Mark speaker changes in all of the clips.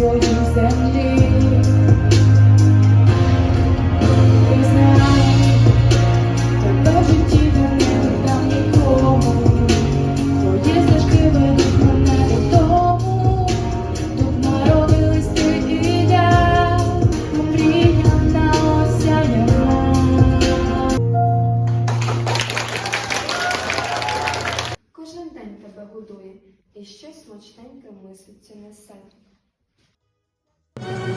Speaker 1: своїй землі. Кожен день тебе годує, і щось смачненьке мислиться несе. Thank you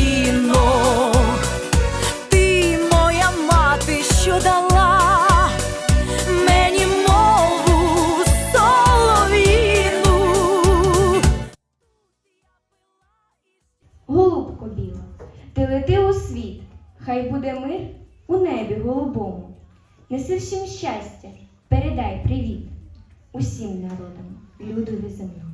Speaker 1: коліно, ти моя мати, що дала мені мову солов'їну.
Speaker 2: Голубко біла, ти лети у світ, хай буде мир у небі голубому. Неси всім щастя, передай привіт усім народам, людові землі.